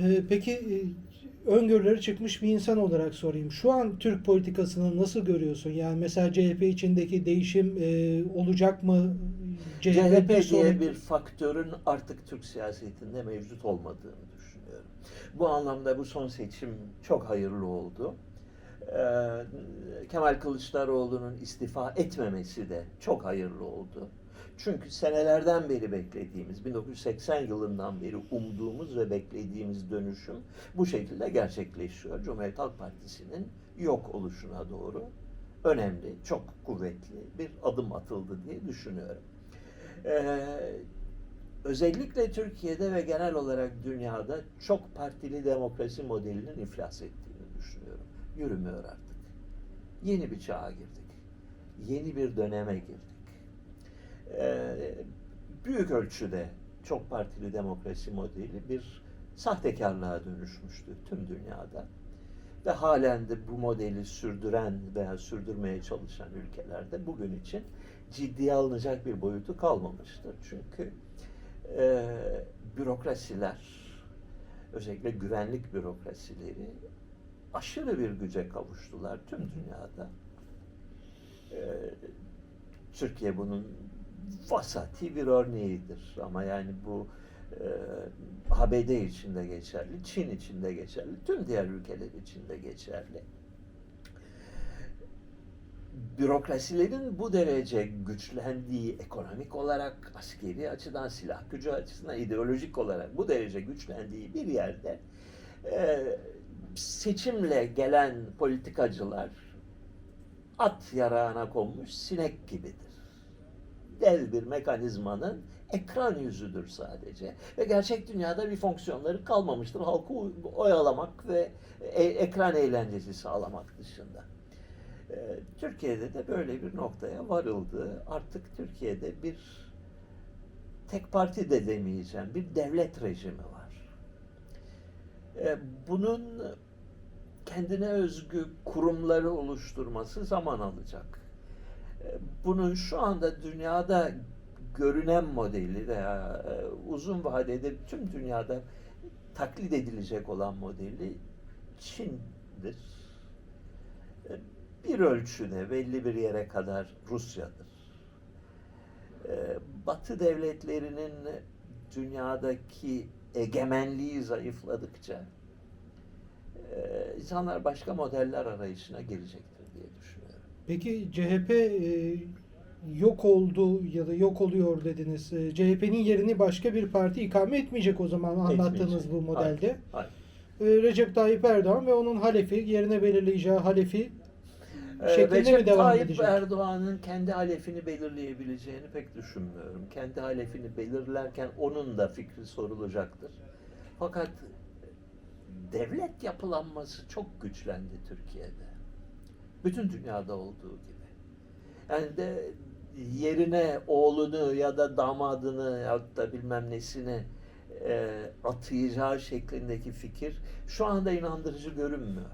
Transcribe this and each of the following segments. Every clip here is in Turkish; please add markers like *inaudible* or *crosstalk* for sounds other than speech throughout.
Ee, peki e, öngörüleri çıkmış bir insan olarak sorayım. Şu an Türk politikasını nasıl görüyorsun? Yani mesela CHP içindeki değişim e, olacak mı? CHP sonraki- diye bir faktörün artık Türk siyasetinde mevcut olmadığını düşünüyorum. Bu anlamda bu son seçim çok hayırlı oldu. Ee, Kemal Kılıçdaroğlu'nun istifa etmemesi de çok hayırlı oldu. Çünkü senelerden beri beklediğimiz, 1980 yılından beri umduğumuz ve beklediğimiz dönüşüm bu şekilde gerçekleşiyor. Cumhuriyet Halk Partisi'nin yok oluşuna doğru önemli, çok kuvvetli bir adım atıldı diye düşünüyorum. Ee, özellikle Türkiye'de ve genel olarak dünyada çok partili demokrasi modelinin iflas ettiğini düşünüyorum. Yürümüyor artık. Yeni bir çağa girdik. Yeni bir döneme girdik. Ee, büyük ölçüde çok partili demokrasi modeli bir sahtekarlığa dönüşmüştü tüm dünyada. Ve halen de bu modeli sürdüren veya sürdürmeye çalışan ülkelerde bugün için ciddiye alınacak bir boyutu kalmamıştır. Çünkü e, bürokrasiler, özellikle güvenlik bürokrasileri aşırı bir güce kavuştular tüm dünyada. E, Türkiye bunun vasati bir örneğidir. Ama yani bu e, ABD için de geçerli, Çin için de geçerli, tüm diğer ülkeler için de geçerli. Bürokrasilerin bu derece güçlendiği ekonomik olarak, askeri açıdan, silah gücü açısından, ideolojik olarak bu derece güçlendiği bir yerde e, seçimle gelen politikacılar at yarağına konmuş sinek gibidir. Dev bir mekanizmanın ekran yüzüdür sadece. Ve gerçek dünyada bir fonksiyonları kalmamıştır. Halkı oyalamak ve e- ekran eğlencesi sağlamak dışında. Ee, Türkiye'de de böyle bir noktaya varıldı. Artık Türkiye'de bir tek parti de demeyeceğim, bir devlet rejimi var. Ee, Bunun kendine özgü kurumları oluşturması zaman alacak. Ee, Bunun şu anda dünyada görünen modeli veya e, uzun vadede tüm dünyada taklit edilecek olan modeli Çin'dir. Ee, Bir ölçüde belli bir yere kadar Rusya'dır. Ee, Batı devletlerinin dünyadaki egemenliği zayıfladıkça e, insanlar başka modeller arayışına düşünüyorum. Peki CHP e, yok oldu ya da yok oluyor dediniz. E, CHP'nin yerini başka bir parti ikame etmeyecek o zaman anlattığınız Etmeyecek. bu modelde. Hayır, E, Recep Tayyip Erdoğan ve onun halefi yerine belirleyeceği halefi Ee, şeklinde Recep mi devam Tayyip edecek? Erdoğan'ın kendi halefini belirleyebileceğini pek düşünmüyorum. Kendi halefini belirlerken onun da fikri sorulacaktır. Fakat devlet yapılanması çok güçlendi Türkiye'de. Bütün dünyada olduğu gibi. Yani de yerine oğlunu ya da damadını ya da bilmem nesini e, atayacağı şeklindeki fikir şu anda inandırıcı görünmüyor.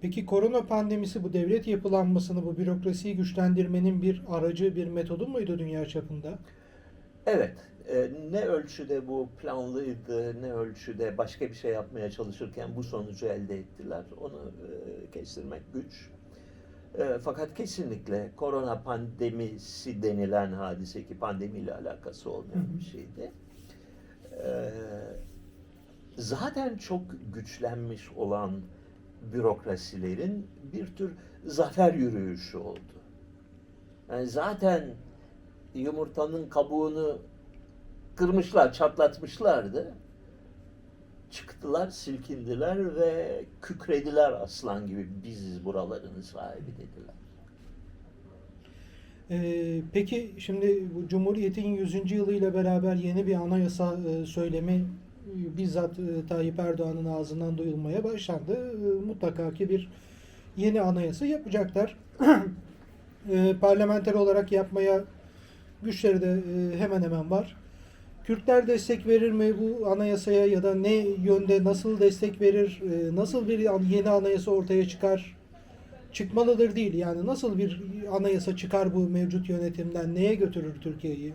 Peki korona pandemisi bu devlet yapılanmasını, bu bürokrasiyi güçlendirmenin bir aracı, bir metodu muydu dünya çapında? Evet, e, ne ölçüde bu planlıydı, ne ölçüde başka bir şey yapmaya çalışırken bu sonucu elde ettiler, onu e, kestirmek güç. E, fakat kesinlikle korona pandemisi denilen hadise ki pandemiyle alakası olmayan bir şeydi. E, zaten çok güçlenmiş olan bürokrasilerin bir tür zafer yürüyüşü oldu. Yani zaten yumurtanın kabuğunu kırmışlar, çatlatmışlardı. Çıktılar, silkindiler ve kükrediler aslan gibi biziz buraların sahibi dediler. Ee, peki şimdi bu Cumhuriyet'in 100. yılıyla beraber yeni bir anayasa e, söylemi e, bizzat e, Tayyip Erdoğan'ın ağzından duyulmaya başlandı. E, mutlaka ki bir yeni anayasa yapacaklar. *clears throat* e, parlamenter olarak yapmaya güçleri de e, hemen hemen var. Kürtler destek verir mi bu anayasaya ya da ne yönde nasıl destek verir? E, nasıl bir yeni anayasa ortaya çıkar? çıkmalıdır değil. Yani nasıl bir anayasa çıkar bu mevcut yönetimden? Neye götürür Türkiye'yi?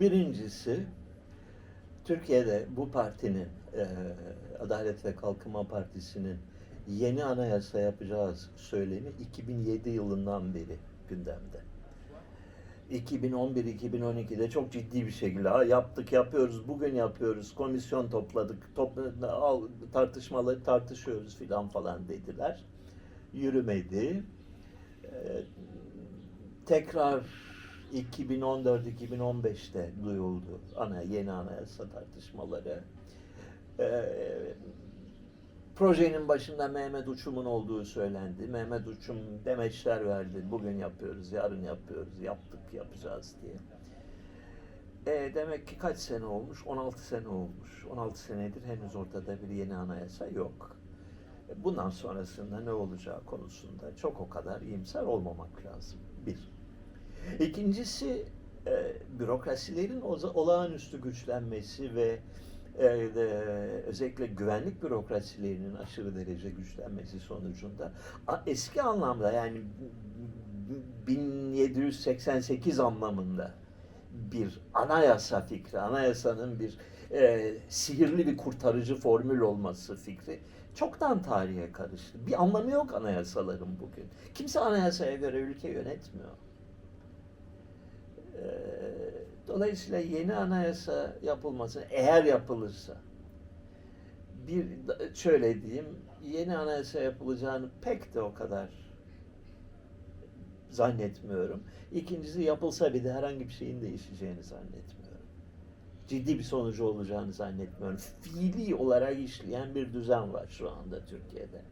Birincisi Türkiye'de bu partinin, e, Adalet ve Kalkınma Partisi'nin yeni anayasa yapacağız söylemi 2007 yılından beri gündemde. 2011-2012'de çok ciddi bir şekilde "Ha, yaptık, yapıyoruz, bugün yapıyoruz, komisyon topladık, top, al, tartışmaları tartışıyoruz filan falan dediler. Yürümedi. Ee, tekrar 2014-2015'te duyuldu ana yeni anayasa tartışmaları. Ee, projenin başında Mehmet Uçum'un olduğu söylendi. Mehmet Uçum demeçler verdi. Bugün yapıyoruz, yarın yapıyoruz, yaptık, yapacağız diye. E, demek ki kaç sene olmuş? 16 sene olmuş. 16 senedir henüz ortada bir yeni anayasa yok. E, Bundan sonrasında ne olacağı konusunda çok o kadar iyimser olmamak lazım. Bir. İkincisi e, bürokrasilerin olağanüstü güçlenmesi ve özellikle güvenlik bürokrasilerinin aşırı derece güçlenmesi sonucunda eski anlamda yani 1788 anlamında bir anayasa fikri, anayasanın bir e, sihirli bir kurtarıcı formül olması fikri çoktan tarihe karıştı. Bir anlamı yok anayasaların bugün. Kimse anayasaya göre ülke yönetmiyor. Ee, Dolayısıyla yeni anayasa yapılması eğer yapılırsa bir şöyle diyeyim yeni anayasa yapılacağını pek de o kadar zannetmiyorum. İkincisi yapılsa bile herhangi bir şeyin değişeceğini zannetmiyorum. Ciddi bir sonucu olacağını zannetmiyorum. Fiili olarak işleyen bir düzen var şu anda Türkiye'de.